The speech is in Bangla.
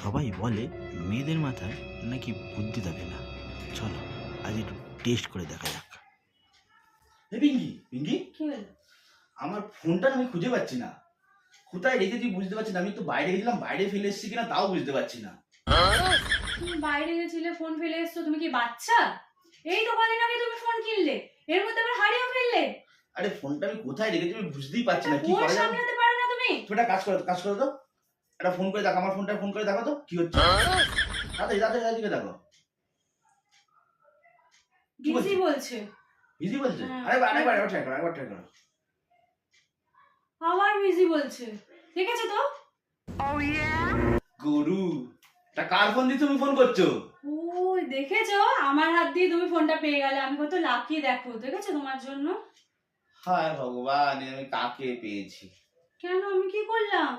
সবাই বলে মেয়েদের মাথায় নাকি বুদ্ধি থাকে না। চলো আজ একটু টেস্ট করে দেখা যাক। হে পিঙ্কি পিঙ্কি? আমার ফোনটা আমি খুঁজে পাচ্ছি না। কোথায় রেখেছি বুঝতে পারছি না। আমি তো বাইরে গেছিলাম বাইরে ফেলে এসেছি কিনা তাও বুঝতে পারছি না। তুমি বাইরে গেছিলে ফোন ফেলে এসছো তুমি কি বাচ্চা? এই তো কদিন আগে তুমি ফোন কিনলে এর মধ্যে আবার হারিয়ে ফেললে। আরে ফোনটা আমি কোথায় রেখেছি আমি বুঝতেই পারছি না কি ফোন করা যাবে? সামলাতে পারো না তুমি। তুমি একটা কাজ করো কাজ করো তো। একটা ফোন করে দেখো আমার ফোনটা ফোন করে দেখো তো কি হচ্ছে? তাড়াতাড়ি তাড়াতাড়ি তাড়াতাড়ি দেখো। কি বিজি বলছে? বলছে। বিজি বলছে? হ্যাঁ। আরে আরেকবার একবার ট্রাই করো একবার ট্রাই করো। আবার বিজি বলছে। দেখেছ তো? গরু তা কার ফোন দিয়ে তুমি ফোন করছ? ওই দেখেছ? আমার হাত দিয়ে তুমি ফোনটা পেয়ে গেলে। আমি কত লাকি দেখো দেখেছ তোমার জন্য? হায় ভগবান আমি কাকে পেয়েছি? কেন? আমি কি করলাম?